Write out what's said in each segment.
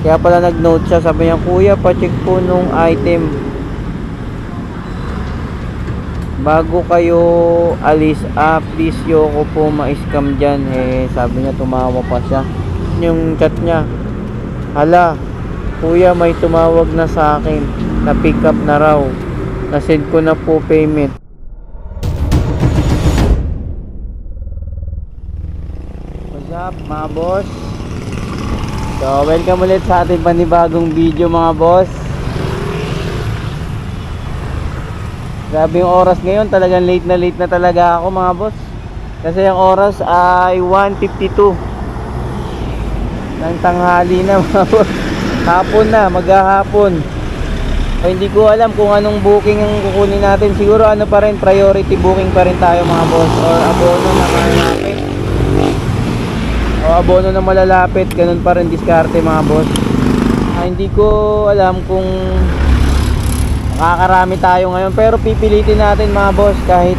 Kaya pala nag-note siya, sabi niya, Kuya, pacheck po nung item. Bago kayo alis, ah, please yoko po ma-scam dyan. Eh, sabi niya, tumawa pa siya. Yung chat niya, hala, Kuya, may tumawag na sa akin. Na pick up na raw. Na-send ko na po payment. What's up mga boss? So, welcome ulit sa ating panibagong video mga boss. Grabe yung oras ngayon, talagang late na late na talaga ako mga boss. Kasi yung oras ay 1.52 ng tanghali na mga boss. Hapon na, maghahapon. O, hindi ko alam kung anong booking ang kukunin natin. Siguro ano pa rin, priority booking pa rin tayo mga boss. Or abono na malalapit. O abono na malalapit. Ganun pa rin diskarte mga boss. Ah, hindi ko alam kung makakarami tayo ngayon. Pero pipilitin natin mga boss kahit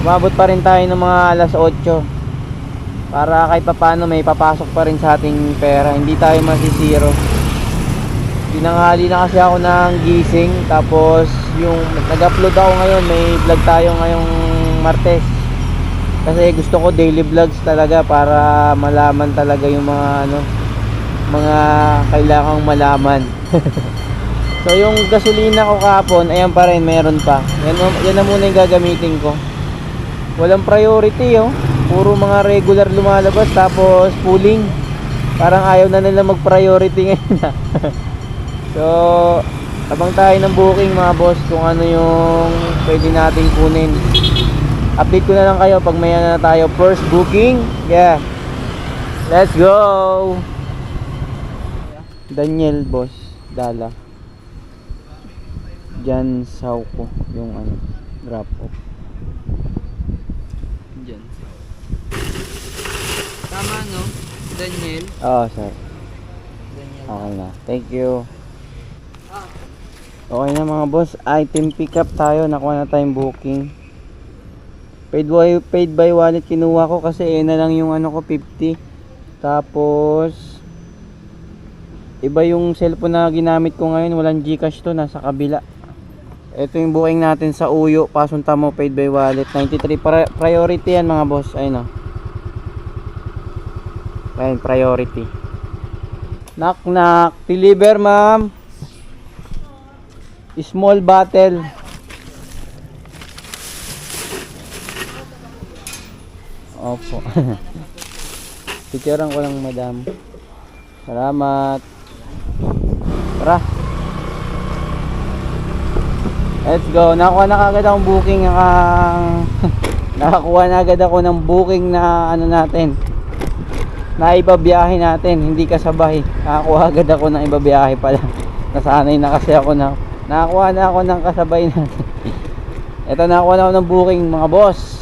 umabot pa rin tayo ng mga alas 8 para kahit papano may papasok pa rin sa ating pera hindi tayo masisiro tinanghali na kasi ako ng gising tapos yung nag-upload ako ngayon may vlog tayo ngayong Martes kasi gusto ko daily vlogs talaga para malaman talaga yung mga ano mga kailangang malaman. So yung gasolina ko kahapon ayan pa rin meron pa. Yan, yan na muna yung gagamitin ko. Walang priority oh. Puro mga regular lumalabas tapos pooling. Parang ayaw na nila mag priority ngayon ah. so abang tayo ng booking mga boss kung ano yung pwede nating kunin update ko na lang kayo pag may ano na tayo first booking yeah let's go Daniel boss Dala Jan Sauko yung ano drop off Diyan. Tama no? Daniel. Oo, sir. Daniel. Okay na. Thank you. Okay na mga boss. Item pickup tayo. Nakuha na tayong booking. Paid by, paid by wallet kinuha ko kasi eh na lang yung ano ko 50. Tapos iba yung cellphone na ginamit ko ngayon. Walang Gcash to. Nasa kabila. Ito yung booking natin sa Uyo. Pasunta mo paid by wallet. 93 pri- priority yan mga boss. Ayun o. Ayun, priority. Knock knock. Deliver ma'am. Small bottle. Opo. Picturean ko lang madam. Salamat. Tara. Let's go. Nakakuha na kagad akong booking ang nakakuha na agad ako ng booking na ano natin na ibabiyahe natin, hindi kasabay. Nakakuha agad ako ng ibabiyahe pala. Nasanay na kasi ako na nakakuha na ako ng kasabay natin. Ito nakakuha na ako ng booking mga boss.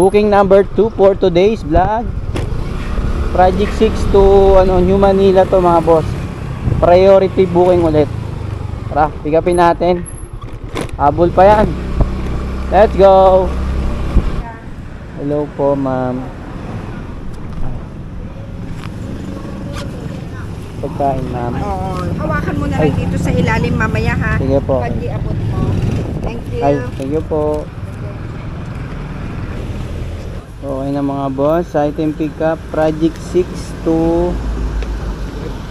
Booking number 2 for today's vlog. Project 6 to ano, New Manila to mga boss. Priority booking ulit. Tara, pick upin natin. Habol pa yan. Let's go. Hello po, ma'am. Pagkain, ma'am. Oo, hawakan mo na Ay. lang dito sa ilalim mamaya ha. Sige po. Pag mo. Thank you. Ay, thank you po. Okay na mga boss, item pickup, project 6 to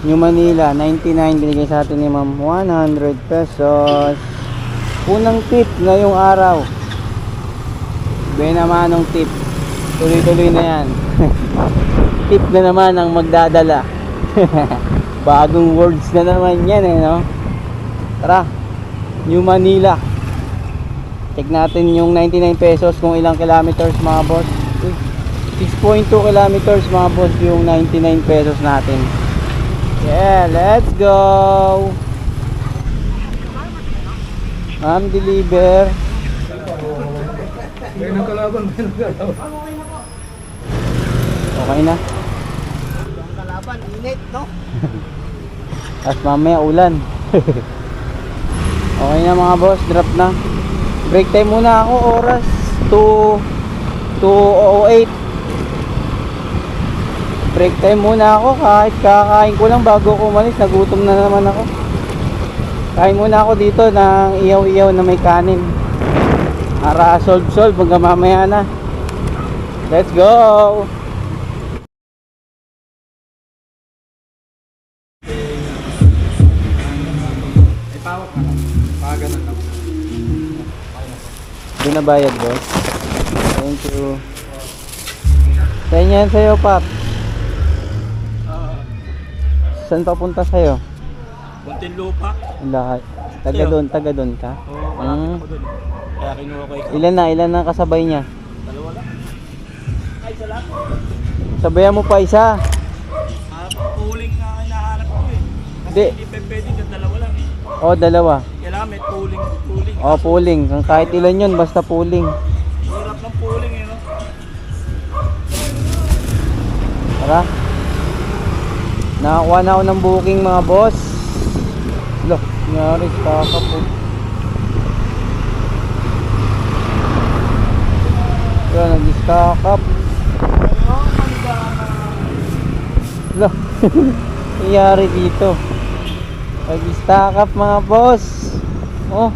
New Manila, 99 binigay sa atin ni ma'am, 100 pesos. Unang tip ngayong araw. Iba naman ng tip. Tuloy-tuloy na yan. tip na naman ang magdadala. Bagong words na naman yan eh, no? Tara, New Manila. Check natin yung 99 pesos kung ilang kilometers mga boss. Uy, 6.2 kilometers mga boss yung 99 pesos natin. Yeah, let's go! Ma'am, deliver. Okay na. Kalaban, init, no? At mamaya ulan. okay na mga boss, drop na. Break time muna ako, oras 2 2.08 Mag-break time muna ako kahit kakain ko lang bago ko umalis. Nagutom na naman ako. Kain muna ako dito ng iyaw-iyaw na may kanin. Para solve-solve hanggang mamaya na. Let's go! Hindi na bayad, boss. Thank you. Saan yan sa'yo, Pap? Saan papunta sa'yo? Kunting lupa. Lahat. Taga Sa'yo? doon, taga doon ka? Oo, malapit Mm. ako dun. Kaya kinuha ko ikaw. Ilan na, ilan na kasabay niya? Dalawa lang. Ay, sa lahat. Sabayan mo pa isa. Ah, pooling ang hinahanap ko eh. Kasi Hindi. hindi pa pwede yung dalawa lang eh. O, dalawa. Kailangan may pooling, pooling. O, pooling. Kung kahit ilan yun, basta pooling. Hirap ng pooling eh, no? Tara. Nakakuha na ako ng booking mga boss. Loh, nangyari, kakap po. Yun, nag-stack up. Loh, nangyari dito. Nag-stack up mga boss. Oh,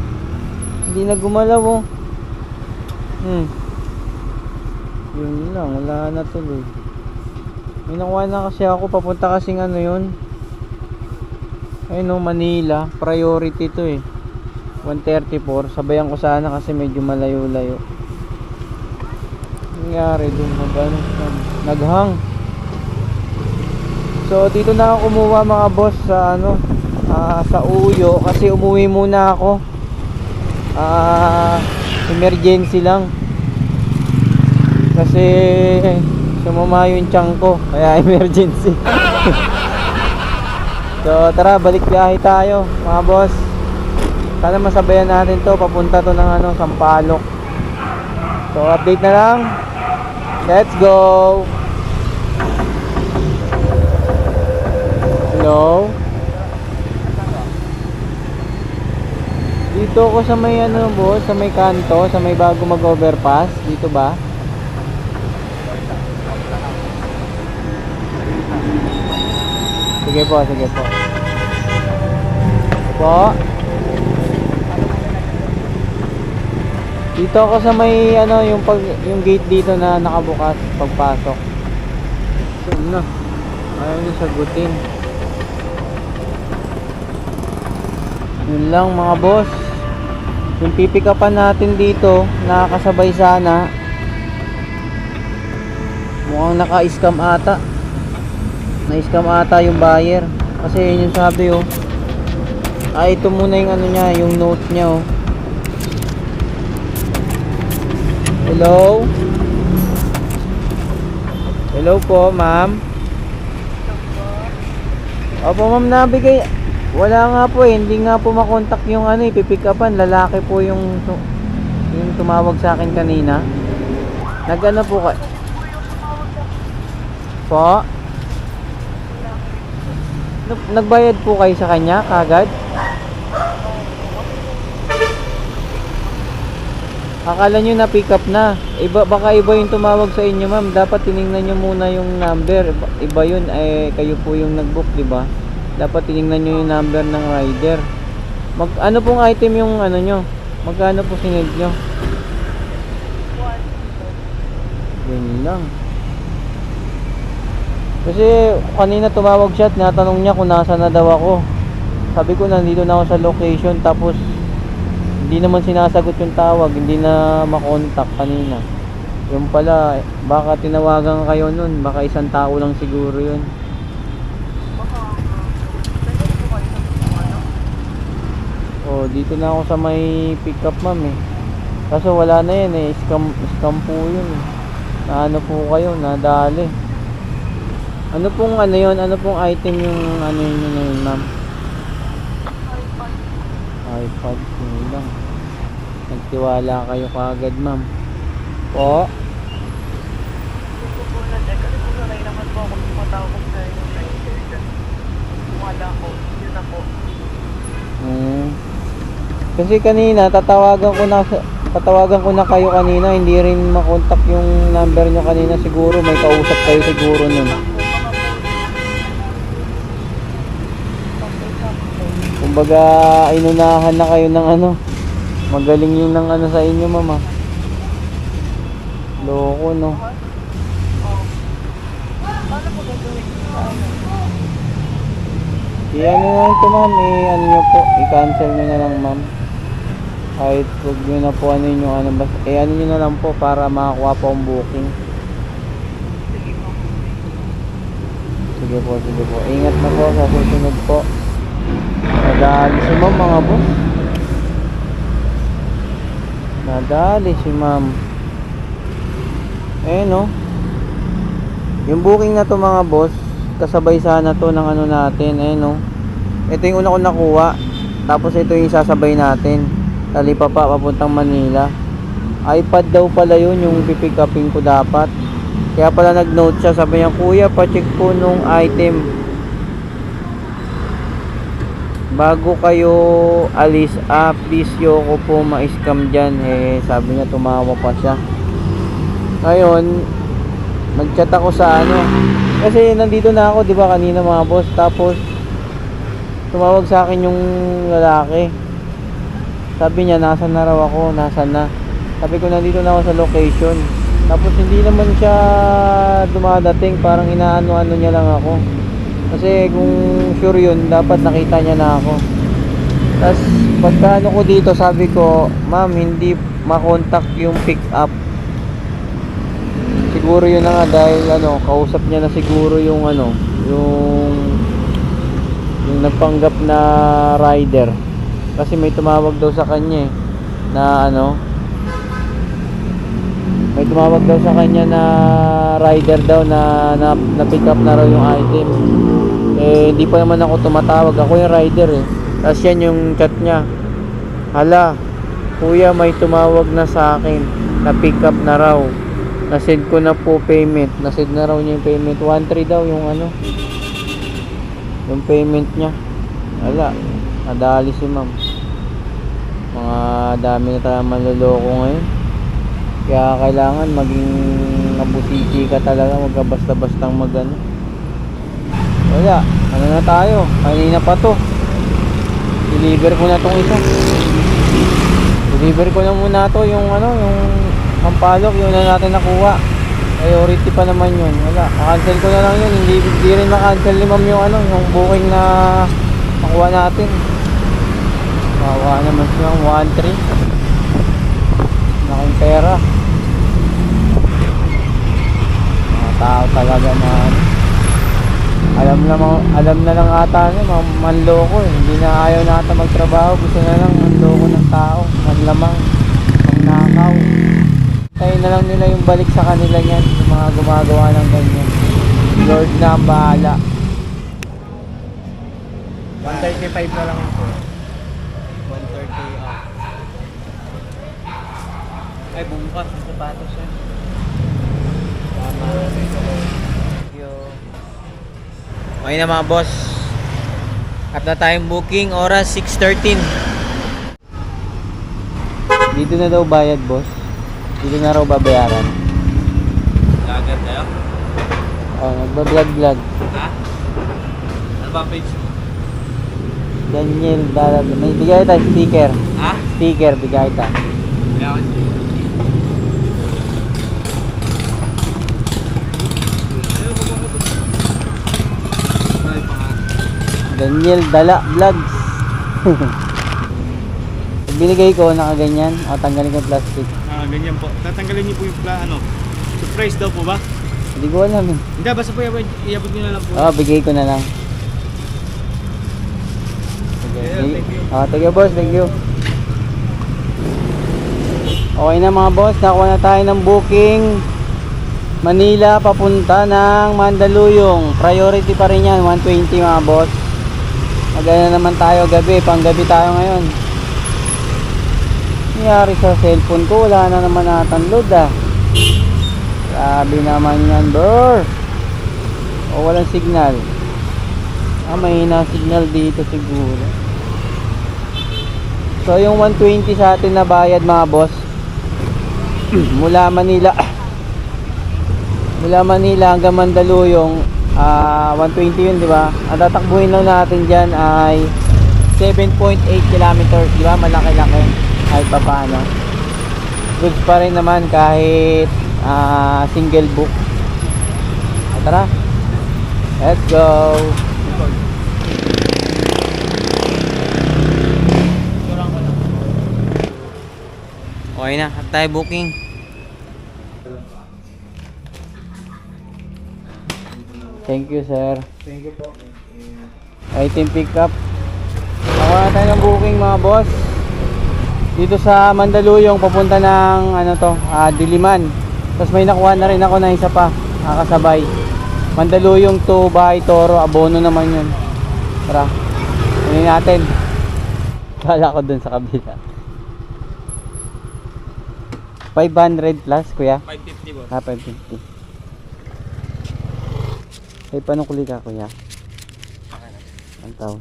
hindi na gumalaw oh. Hmm. Yun lang, wala na tuloy. May nakuha na kasi ako, papunta kasing ano yun. Ayun no, Manila. Priority to eh. 134. Sabayan ko sana kasi medyo malayo-layo. Nangyari dun mag ano, naghang. So dito na ako kumuha mga boss sa ano ah, sa Uyo kasi umuwi muna ako. Ah, emergency lang. Kasi sumama yung tiyan ko kaya emergency. so tara balik biyahe tayo mga boss. Sana masabayan natin to papunta to ng ano Sampaloc. So update na lang. Let's go. Hello. Dito ako sa may ano boss, sa may kanto, sa may bago mag-overpass, dito ba? Sige po, sige po. Po. Dito ako sa may ano yung pag yung gate dito na nakabukas pagpasok. Saan na? Ayaw niya sagutin. Yun lang mga boss. Yung pipikapan natin dito, nakakasabay sana. Mukhang naka-scam ata. Na-scam ata yung buyer. Kasi yun yung sabi oh. Ah, ito muna yung ano niya, yung note niya oh. Hello? Hello po, ma'am. Opo, ma'am, nabigay. Wala nga po eh, hindi nga po makontak yung ano, ipipick upan. Lalaki po yung yung tumawag sa akin kanina. Nagano po ka? Po? Nag- Nagbayad po kayo sa kanya kagad? Akala nyo na pick up na. Iba, baka iba yung tumawag sa inyo ma'am. Dapat tiningnan nyo muna yung number. Iba, iba yun, eh, kayo po yung nag-book, di ba? Dapat tiningnan nyo yung number ng rider. Mag, ano pong item yung ano nyo? Magkano po sinend nyo? Yun lang. Kasi kanina tumawag siya at natanong niya kung nasa na daw ako. Sabi ko nandito na ako sa location tapos hindi naman sinasagot yung tawag, hindi na makontak kanina. Yung pala, baka tinawagan kayo nun, baka isang tao lang siguro yun. Oh, dito na ako sa may pick up ma'am eh. Kaso wala na yan eh, scam, scam po yun eh. Na ano po kayo, nadali. Ano pong ano yun, ano pong item yung ano yun yun, yun ma'am? iPad yun lang. Nagtiwala kayo kagad ma'am. Po? Hmm. Kasi kanina tatawagan ko na tatawagan ko na kayo kanina, hindi rin makontak yung number nyo kanina siguro, may kausap kayo siguro nun. Kumbaga, inunahan na kayo ng ano. Magaling yung ng ano sa inyo, mama. Loko, no? I-ano na lang ito, ma'am. I-ano nyo po. I-cancel nyo na lang, ma'am. Kahit huwag nyo na po ano yung ano. Basta, eh, ano nyo na lang po para makakuha po ang booking. Sige po, sige po. Ingat na po sa susunod po. Nadali si ma'am mga boss. Nadali si ma'am. Eh no. Yung booking na to mga boss, kasabay sana to ng ano natin, eh no. Ito yung una ko nakuha. Tapos ito yung sasabay natin. Talipa pa papuntang Manila. iPad daw pala yun yung pipick upin ko dapat. Kaya pala nag-note siya, sabi niya, Kuya, pacheck po nung item. Bago kayo alis, ah, please yoko po ma-scam dyan. Eh, sabi niya, tumawa pa siya. Ngayon, nag-chat ako sa ano. Kasi nandito na ako, di ba, kanina mga boss. Tapos, tumawag sa akin yung lalaki. Sabi niya, nasan na raw ako, nasan na. Sabi ko, nandito na ako sa location. Tapos hindi naman siya dumadating, parang inaano-ano niya lang ako. Kasi kung sure yun, dapat nakita niya na ako. Tapos pagka ano ko dito, sabi ko, ma'am, hindi makontak yung pick up. Siguro yun na nga dahil ano, kausap niya na siguro yung ano, yung yung nagpanggap na rider. Kasi may tumawag daw sa kanya eh, na ano, may tumawag daw sa kanya na rider daw na na, na pick up na raw yung item. Eh hindi pa naman ako tumatawag. Ako yung rider eh. Tapos yan yung chat niya. Hala kuya may tumawag na sa akin na pick up na raw. Nasend ko na po payment. Nasend na raw niya yung payment. 1.3 daw yung ano yung payment niya. Wala nadali si ma'am. Mga dami na tayong manloloko ngayon kaya kailangan maging mabusisi ka talaga, wag basta-bastang magano. Wala, ano na tayo? Kanina pa to. Deliver ko na tong isa. Deliver ko na muna to yung ano, yung pampalok, yun na natin nakuha. Priority pa naman yun. Wala, makancel ko na lang yun. Hindi, hindi rin makancel ni ma'am yung ano, yung booking na nakuha natin. Kawawa naman siya, 1-3 laking pera mga tao talaga na alam na alam na lang ata niya mga manloko eh. hindi na ayaw na ata magtrabaho. Gusto na lang manloko ng tao manlamang magnakaw tayo na lang nila yung balik sa kanila niyan yung mga gumagawa ng ganyan. Lord na ang bahala. 135 na lang ito. 130 ay bungkas ang sapatos yan okay na mga boss at na tayong booking oras 6.13 dito na daw bayad boss dito na raw babayaran Lagat tayo. oh nagbablog vlog Ha? Ano ba page mo? Daniel Dalag may bigay tayo sticker Ha? sticker bigay tayo Kaya ako. Ay, pangat. Daniel Dala Vlogs binigay ko nakaganyan o tanggalin ko yung plastic Ah, ganyan po. Tatanggalin niyo po yung pla, ano, surprise daw po ba? hindi ko alam eh Hindi, basta po iabot, iabot niyo na lang po. Oo, bigay ko na lang. Yeah, thank you. Ah, thank you boss, thank you. Okay na mga boss, nakuha na tayo ng booking. Manila papunta ng Mandaluyong. Priority pa rin yan, 120 mga boss. Magana naman tayo gabi, panggabi tayo ngayon. Nangyari sa cellphone ko, wala na naman natang load ah. Grabe naman yan, bro. O walang signal. Ah, may na signal dito siguro. So yung 120 sa atin na bayad mga boss. mula Manila mula Manila hanggang Mandaluyong ah 120 yun di ba ang tatakbuhin lang natin dyan ay 7.8 kilometers, di ba? Malaki-laki. Pa paano. Goods pa rin naman kahit ah, single book. Ah, tara. Let's go. Okay na, at tayo booking. Thank you, sir. Thank you po. Item pickup. Ako na tayo ng booking mga boss. Dito sa Mandaluyong papunta ng ano to, ah, Diliman. Tapos may nakuha na rin ako na isa pa, nakasabay. Mandaluyong to Bahay Toro, abono naman yun. Tara. Kunin natin. Kala ko dun sa kabila. 500 plus, kuya? 550 boss. Ah, 550. Ay, paano kuli ka, kuya? 1,000.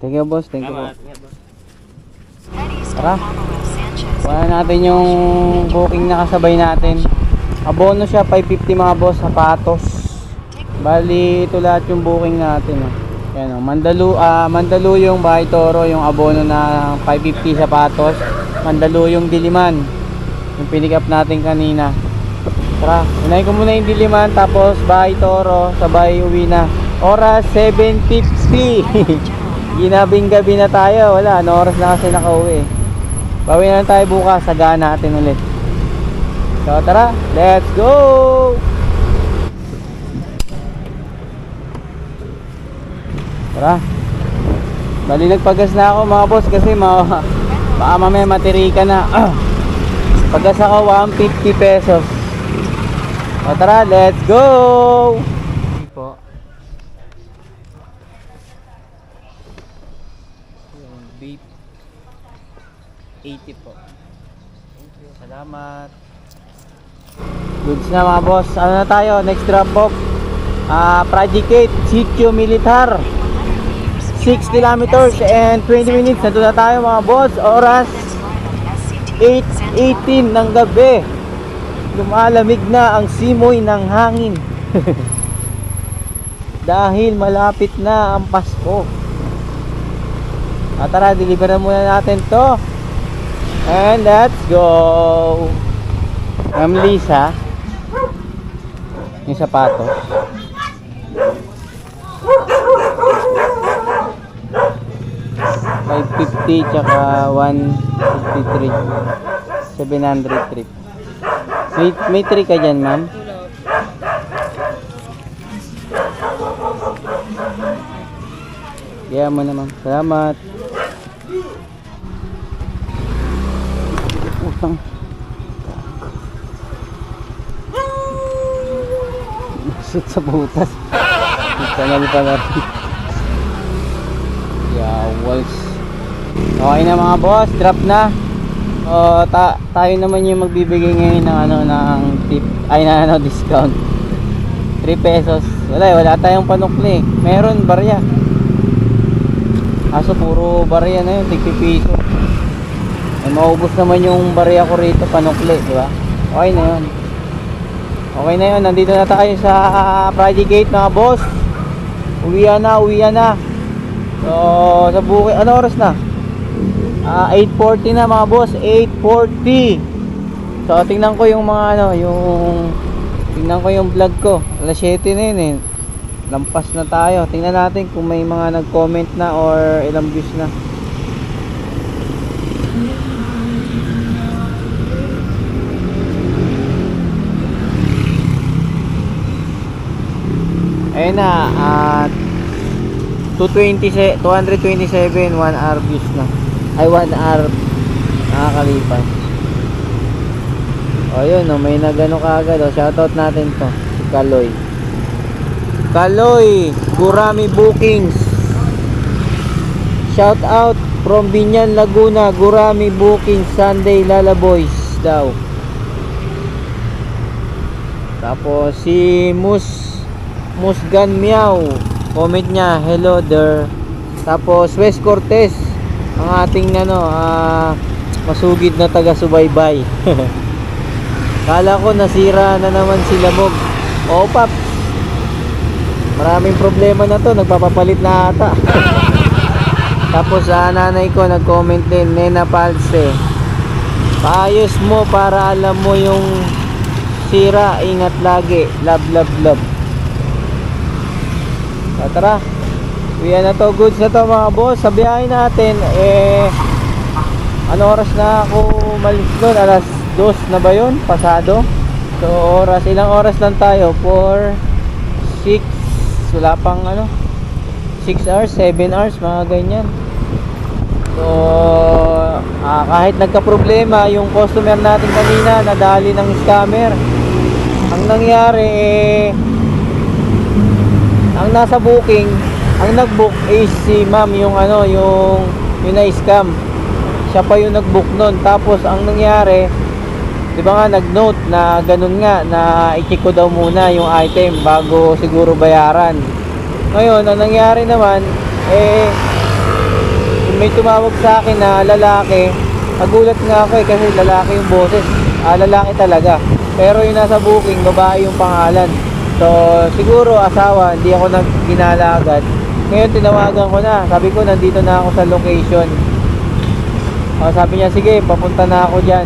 Thank you, boss. Thank you, po. Tara. Kuha natin yung booking na kasabay natin. Abono siya, 550 mga boss, sapatos. Bali, ito lahat yung booking natin. Oh. Yan, oh. Mandalu, ah, Mandaluyong Bahay Toro, yung abono na 550 sapatos. Mandaluyong Diliman, yung pinick up natin kanina. Tara, unahin ko muna yung Diliman, tapos Bahay Toro, sabay uwi na. Oras 7.50. Ginabing gabi na tayo, wala, ano oras na kasi nakauwi. Bawi na tayo bukas, sagana natin ulit. So tara, let's go! Tara. Bali nagpagas na ako mga boss kasi ma baka mamaya matirika na. Pagas ako 150 pesos. O tara, let's go! Po. Yung beef 80 po. Thank you. Salamat. Goods na mga boss. Ano na tayo? Next drop off. Ah, Project 8, Sitio Militar. 6 kilometers and 20 minutes. Nandun na tayo mga boss. Oras 8.18 ng gabi. Lumalamig na ang simoy ng hangin. Dahil malapit na ang Pasko. Ah, tara, deliveran muna natin to. And let's go. Ma'am Lisa. Yung sapatos. Five fifty tsaka one fifty three. Seven hundred trip. May, may tree ka dyan, ma'am? Kaya mo na, ma'am. Salamat. Utang. Shoot sa butas. Kanal pa na rin. Yawals. Okay na mga boss, drop na. O, ta tayo naman yung magbibigay ngayon ng ano ng tip ay na ano discount. 3 pesos. Wala, eh, wala tayong panukli. Meron barya. Aso puro barya na yun, tigpi piso. Ay maubos naman yung barya ko rito panukli, di ba? Okay na yun. Okay na yun, nandito na tayo sa Project Gate mga boss. Uwian na, uwian na. So, sa bukid, ano oras na? Ah, 8.40 na mga boss, 8.40. So, tingnan ko yung mga ano, yung tingnan ko yung vlog ko. Alas 7 na yun eh. Lampas na tayo. Tingnan natin kung may mga nag-comment na or ilang views na. Ayun na, at 227, 227 1 hour views na. Ay 1 hour nakakalipas. O yun, no, may nagano kaagad. O, shoutout natin to. Si Kaloy. Kaloy, Gurami Bookings. Shout out from Binyan, Laguna, Gurami Bookings, Sunday Lalaboys daw. Tapos si Mus Musgan Meow. Comment niya, hello there. Tapos Wes Cortez, ang ating ano, ah, masugid na taga-subaybay. Kala ko nasira na naman si Lamog. Oo, Paps. Maraming problema na to. Nagpapapalit na ata. Tapos sa nanay ko nag-comment din, Nena Palse. Paayos mo para alam mo yung sira. Ingat lagi. Love, love, love. So, tara. Uwi na to. Goods na to mga boss. Sa natin, eh, ano oras na ako malis doon? Alas 2 na ba yun? Pasado? So, oras, ilang oras lang tayo? For 6, wala pang ano? 6 hours, 7 hours, mga ganyan. So, ah, kahit nagka-problema yung customer natin kanina, nadali ng scammer. Ang nangyari eh, ang nasa booking, ang nag-book is si ma'am yung ano, yung yung na-scam. Siya pa yung nag-book nun. Tapos ang nangyari, 'di ba nga nag-note na ganun nga na i-check ko daw muna yung item bago siguro bayaran. Ngayon, ang nangyari naman eh may tumawag sa akin na lalaki. Nagulat nga ako eh kasi lalaki yung boses. Ah, lalaki talaga. Pero yung nasa booking, babae yung pangalan. So, siguro asawa, hindi ako nagginala agad. Ngayon, tinawagan ko na. Sabi ko, nandito na ako sa location. O, sabi niya, sige, papunta na ako dyan.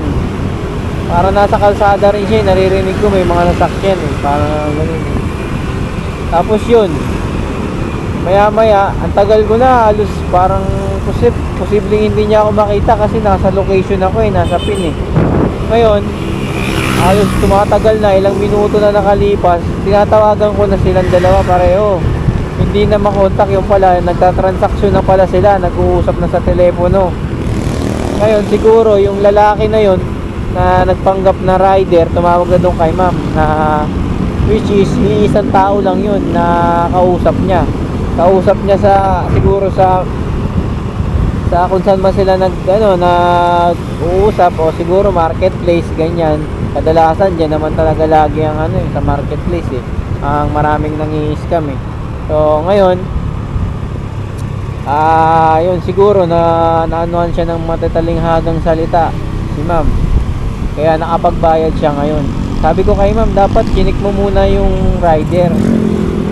Para nasa kalsada rin siya, eh. naririnig ko may mga nasakyan eh. Parang ganun. Tapos yun, maya maya, ang tagal ko na, halos parang posib, posibleng hindi niya ako makita kasi nasa location ako eh, nasa pin eh. Ngayon, halos tumatagal na, ilang minuto na nakalipas, tinatawagan ko na silang dalawa pareho. Hindi na makontak yung pala, nagtatransaksyon na pala sila, nag-uusap na sa telepono. Ngayon, siguro yung lalaki na yon na nagpanggap na rider, tumawag na doon kay ma'am na which is iisang tao lang yun na kausap niya. Kausap niya sa siguro sa sa kung saan man sila nag ano nag-uusap o siguro marketplace ganyan. Kadalasan diyan naman talaga lagi ang ano eh, sa marketplace eh. Ang maraming nangi-scam eh. So ngayon Ah, yun siguro na naanuhan siya ng matatalinghagang salita si ma'am. Kaya nakapagbayad siya ngayon. Sabi ko kay ma'am, dapat kinik mo muna yung rider.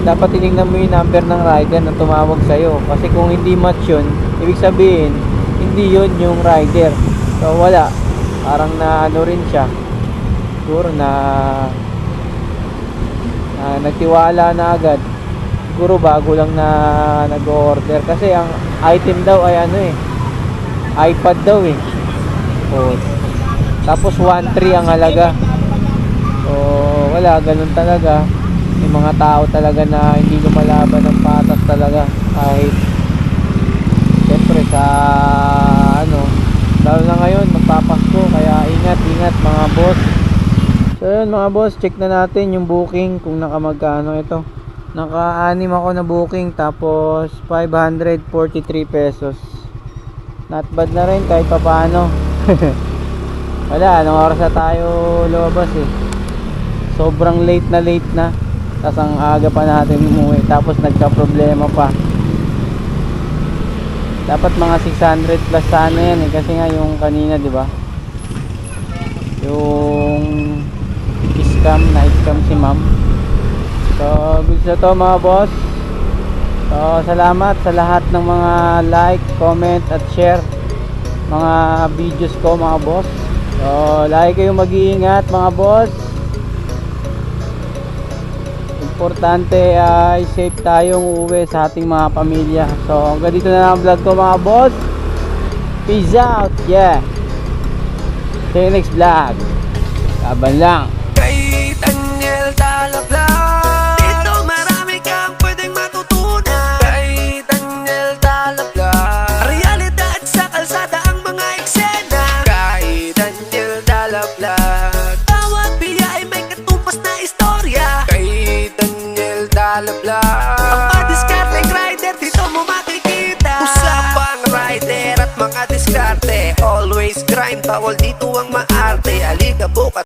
Dapat tinignan mo yung number ng rider na tumawag sa'yo. Kasi kung hindi match yun, ibig sabihin, hindi yun yung rider. So wala. Parang na ano rin siya. Siguro na, na nagtiwala na agad siguro bago lang na nag-order. Kasi ang item daw ay ano eh iPad daw eh. Oh. tapos 1.3 ang halaga. So wala ganun talaga. May mga tao talaga na hindi lumalaban ng patas talaga. Kahit syempre sa ano lalo na ngayon magpapasko. Kaya ingat ingat mga boss. So yun mga boss check na natin yung booking kung nakamagkano ito naka-anim ako na booking tapos 543 pesos. Not bad na rin kahit papaano. Wala anong oras na tayo lumabas eh. Sobrang late na late na. Tapos ang aga pa natin umuwi tapos nagka problema pa. Dapat mga 600 plus sana yan eh kasi nga yung kanina di ba? Yung scam na scam si ma'am So, goods na to mga boss. So, salamat sa lahat ng mga like, comment at share mga videos ko mga boss. So, lagi kayong mag-iingat mga boss. Importante ay safe tayong uuwi sa ating mga pamilya. So, hanggang dito na ang vlog ko mga boss. Peace out. Yeah. See you next vlog. Laban lang. Grind, bawal dito ang maarte. Aliga bukat